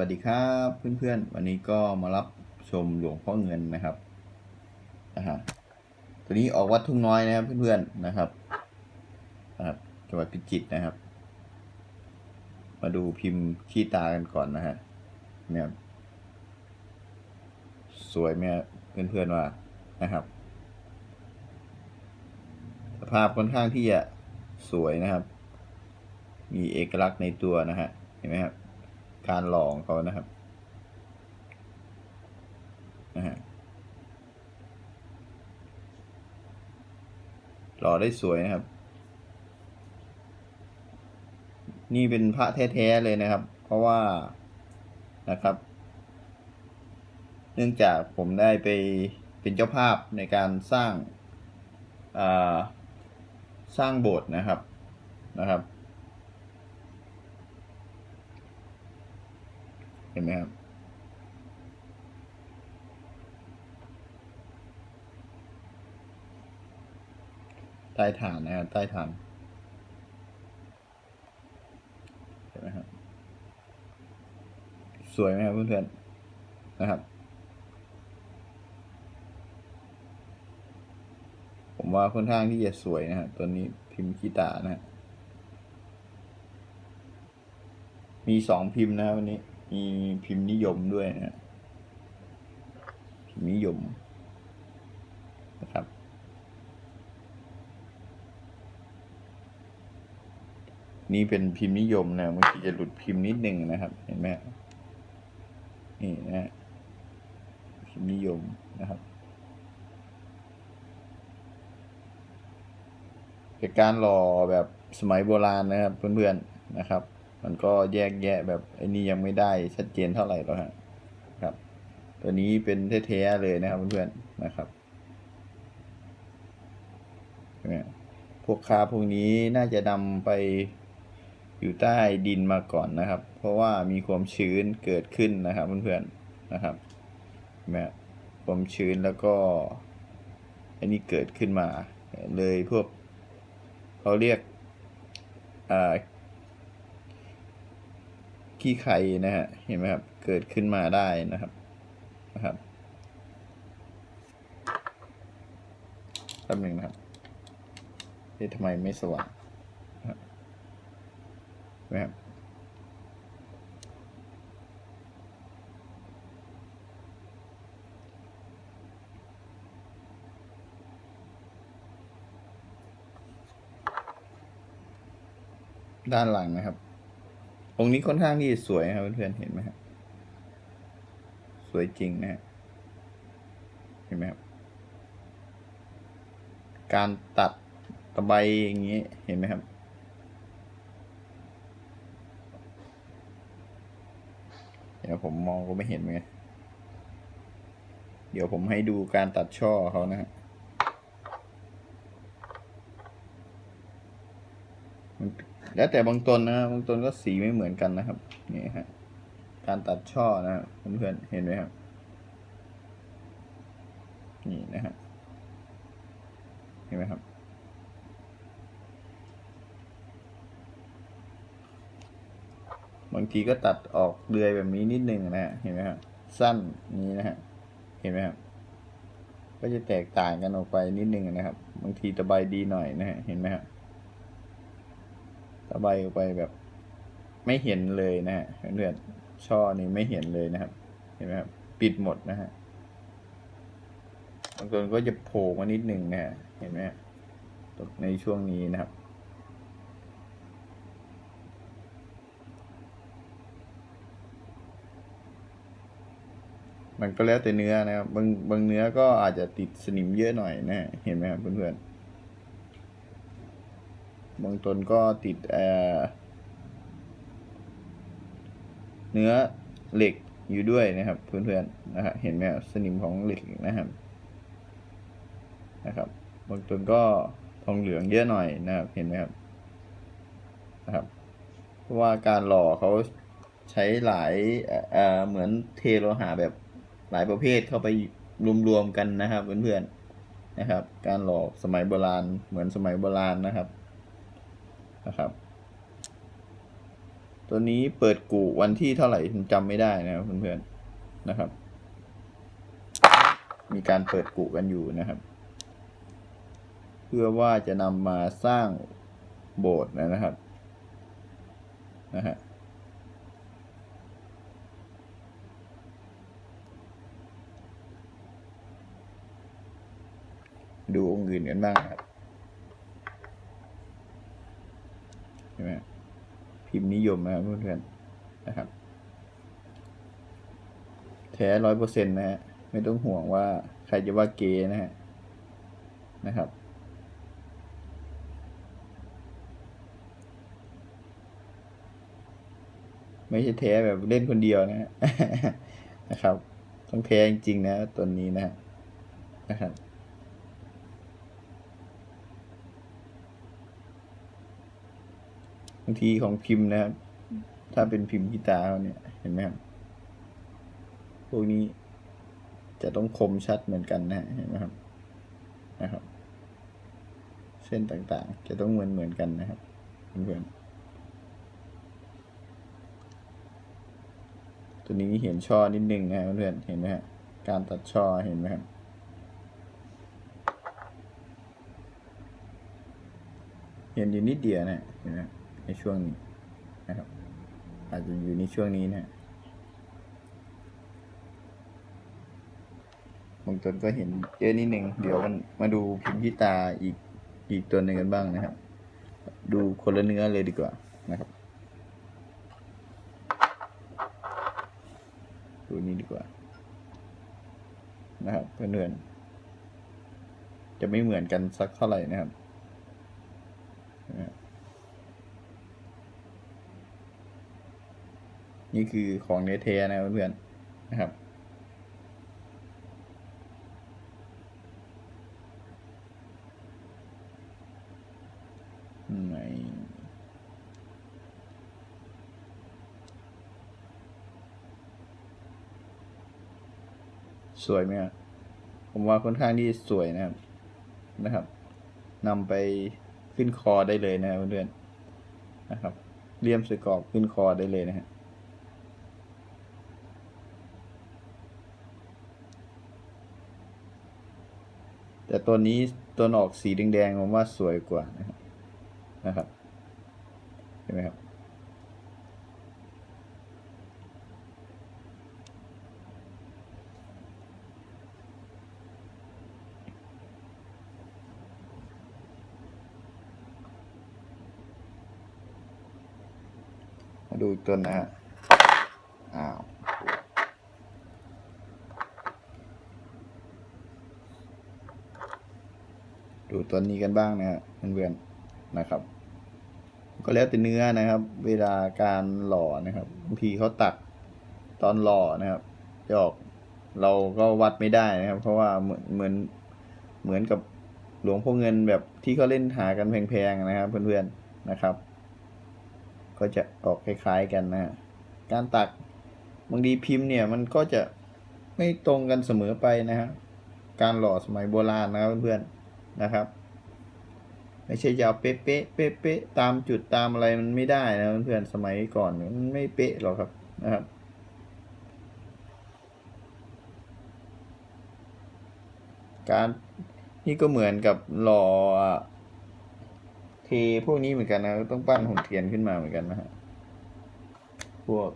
วัสดีครับเพื่อนๆ วันนี้ก็มารับชมหลวงพ่อเงินนะครับนะฮะตัวนี้ออกวัดทุ่งน้อยนะครับเพื่อนๆนะครับนะครับจังหวัดพิจิตรนะครับ มาดูพิมพ์ขี้ตากันก่อนนะฮะเนี่ยสวยไหมเพื่อนๆว่านะครับ สภาพค่อนข้างที่จะสวยนะครับ มีเอกลักษณ์ในตัวนะฮะเห็นไหมครับ การหลองเขานะครับนะฮะหล่อได้สวยนะครับ นี่เป็นพระแท้ๆเลยนะครับ เพราะว่านะครับ เนื่องจากผมได้ไปเป็นเจ้าภาพในการสร้างาสร้างโบสถ์นะครับนะครับ ห็นไหมครับใต้ฐานนะครับใต้ฐานเห็นไหมครับสวยไหมครับเพื่อนๆนะครับ ผมว่าค่อนข้างที่จะสวยนะฮะตัวนี้พิมพ์กีตานะฮะมีสองพิมพ์นะวันนี้ มีพิมพ์นิยมด้วยนะพิมพ์นิยมนะครับ นี่เป็นพิมพ์นิยมนะบางทีจะหลุดพิมพ์นิดนึงนะครับ เห็นไหมนี่นะฮะพิมพ์นิยมนะครับเป็นการหล่อแบบสมัยโบราณนะครับเพื่อนๆนะครับ มันก็แยกแยะแบบไอ้นี่ยังไม่ได้ชัดเจนเท่าไหร่หรอกฮะครับ ตัวนี้เป็นแท้ๆเลยนะครับเพื่อนๆนะครับพวกคาพวกนี้น่าจะนำไปอยู่ใต้ดินมาก่อนนะครับ เพราะว่ามีความชื้นเกิดขึ้นนะครับเพื่อนๆนะครับนไหมฮะความชื้นแล้วก็อันนี้เกิดขึ้นมาเลยพวกเขาเรียกอ่า ขี้ไข่นะฮะเห็นไหมครับ เกิดขึ้นมาได้นะครับนะครับแป๊บหนึ่งนะครับเอ๊ะทำไมไม่สว่างนะครับเห็นไหมครับด้านหลังนะครับ องค์นี้ค่อนข้างที่จะสวยนะครับเพื่อนๆเห็นไหมครับสวยจริงนะฮะเห็นไหมครับการตัดตะไบอย่างนี้เห็นไหมครับ เดี๋ยวผมมองก็ไม่เห็นไงเดี๋ยวผมให้ดูการตัดช่อเขานะฮะมัน แล้วแต่บางตนนะบางตนก็สีไม่เหมือนกันนะครับนี่ฮะการตัดช่อนะครับเพื่อนๆเห็นไหมครับนี่นะฮะเห็นไหมครับบางทีก็ตัดออกเดือยแบบนี้นิดนึงนะฮะเห็นไหมครับสั้นนี้นะฮะเห็นไหมครับก็จะแตกต่างกันออกไปนิดนึงนะครับ บางทีตะไบดีหน่อยนะฮะเห็นไหมครับ ตะไบออกไปแบบ ไม่เห็นเลยนะฮะเพื่อนช่อนี้ไม่เห็นเลยนะครับ เห็นไหมครับปิดหมดนะฮะบางคนก็จะโผล่มานิดหนึ่งนะฮะเห็นไหมฮะในช่วงนี้นะครับมันก็แล้วแต่เนื้อนะครับ บางบางเนื้อก็อาจจะติดสนิมเยอะหน่อยนะฮะเห็นไหมครับเพื่อนๆ บางตนก็ติดเอ่อเนื้อเหล็กอยู่ด้วยนะครับเพื่อนๆนะฮะเห็นไหมครับสนิมของเหล็กนะครับนะครับ บางตนก็ทองเหลืองเยอะหน่อยนะครับเห็นไหมครับนะครับ เพราะว่าการหล่อเขาใช้หลายเอ่อเอ่อเหมือนเทโลหะแบบหลายประเภทเข้าไปรวมๆกันนะครับเพื่อนๆนะครับ การหล่อสมัยโบราณเหมือนสมัยโบราณนะครับ นะครับ ตัวนี้เปิดกู่วันที่เท่าไหร่ผมจำไม่ได้นะครับเพื่อนๆนะครับ มีการเปิดกู่กันอยู่นะครับ เพื่อว่าจะนำมาสร้างโบสถ์นะครับนะฮะดูองค์อื่นกันบ้างครับใช่ ไหมพิมพ์นิยมนะครับเพื่อนๆนะครับ แท้ร้อยเปอร์เซ็นต์นะฮะไม่ต้องห่วงว่าใครจะว่าเกย์นะฮะนะครับไม่ใช่แท้แบบเล่นคนเดียวนะฮะนะครับ ต้องแท้จริงๆนะตัวนี้นะฮะนะครับ บางทีของพิมพ์นะครับ ถ้าเป็นพิมพ์กีตาร์เขาเนี่ย เห็นไหมครับ พวกนี้จะต้องคมชัดเหมือนกันนะฮะเห็นไหมครับ นะครับ เส้นต่างๆ จะต้องเหมือนเหมือนกันนะครับเพื่อนๆตัวนี้เห็นช่อนิดนึงนะเพื่อนเห็นไหมฮะการตัดช่อเห็นไหมครับเห็นอยู่นิดเดียวนะเห็นไหม ในช่วงนี้นะครับ อาจจะอยู่ในช่วงนี้นะบางตัวก็เห็นเยอะนิดหนึ่งเดี๋ยวมันมาดูพิมพ์ที่ตาอีกอีกตัวหนึ่งกันบ้างนะครับ ดูคนละเนื้อเลยดีกว่านะครับดูนี้ดีกว่า นะครับเพื่อนๆจะไม่เหมือนกันสักเท่าไหร่นะครับ นี่คือของเนเทนะครับเพื่อนๆนะครับ ไหนสวยไหมครับผมว่าค่อนข้างที่สวยนะครับ นะครับนำไปขึ้นคอได้เลยนะครับเพื่อนๆนะครับเลี่ยมสกอบขึ้นคอได้เลยนะฮะ แต่ตัวนี้ตัวออกสีแดงๆผมว่าสวยกว่านะครับนะครับเห็นไหมครับ มาดูอีกตัวนะฮะอ้าวูตัวนี้กันบ้างนะฮะเพื่อนๆนะครับ ก็แล้วแต่เนื้อนะครับ เวลาการหล่อนะครับบางทีเขาตักตอนหล่อนะครับจะออกเราก็วัดไม่ได้นะครับ เพราะว่าเหมือนเหมือนเหมือนกับหลวงพ่อเงินแบบที่เขาเล่นหากันแพงๆนะครับ เพื่อนๆนะครับ ก็จะออกคล้ายๆกันนะฮะการตักบางทีพิมพ์เนี่ยมันก็จะไม่ตรงกันเสมอไปนะฮะการหล่อสมัยโบราณนะครับเพื่อนๆ นะครับ ไม่ใช่จะเอาเป๊ะเป๊ะเป๊ะเป๊ะตามจุดตามอะไรมันไม่ได้นะเพื่อนสมัยก่อนมันไม่เป๊ะหรอกครับนะครับการนี่ก็เหมือนกับหล่อเทพวกนี้เหมือนกันนะต้องปั้นหุ่นเทียนขึ้นมาเหมือนกันนะฮะพวก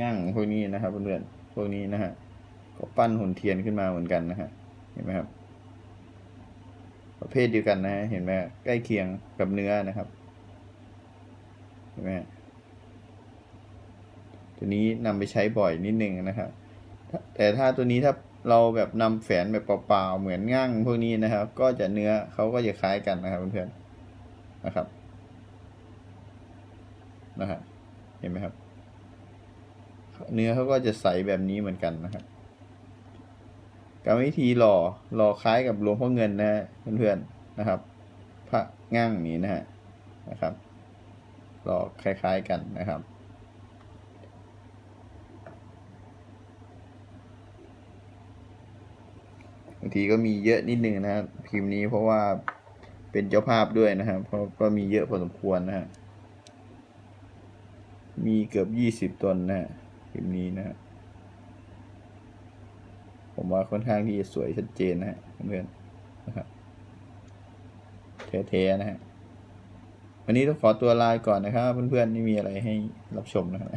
ง่างพวกนี้นะครับเพื่อนๆพวกนี้นะฮะก็ปั้นหุ่นเทียนขึ้นมาเหมือนกันนะฮะเห็นไหมครับ ประเภทเดียวกันนะฮะเห็นไหมใกล้เคียงกับเนื้อนะครับ เห็นไหมตัวนี้นำไปใช้บ่อยนิดนึงนะครับ แต่ถ้าตัวนี้ถ้าเราแบบนำแฝนแบบเปล่าๆเหมือนง่างพวกนี้นะครับ ก็จะเนื้อเขาก็จะคล้ายกันนะครับเพื่อนๆนะครับนะครับเห็นไหมครับ เนื้อเขาก็จะใสแบบนี้เหมือนกันนะครับ กรรมวิธีหล่อหล่อคล้ายกับหลวงพ่อเงินนะฮะเพื่อนๆนะครับ พระง่างนี้นะฮะนะครับหล่อคล้ายๆกันนะครับ บางทีก็มีเยอะนิดนึงนะครับพิมพ์นี้เพราะว่าเป็นเจ้าภาพด้วยนะครับเพราะก็มีเยอะพอสมควรนะฮะมีเกือบยี่สิบตนนะฮะคลิปนี้นะฮะ ผมว่าค่อนข้างที่จะสวยชัดเจนนะฮะเพื่อนนะครับเท่ๆนะฮะวันนี้ต้องขอตัวลาก่อนนะครับ เพื่อนๆไม่มีอะไรให้รับชมนะครับ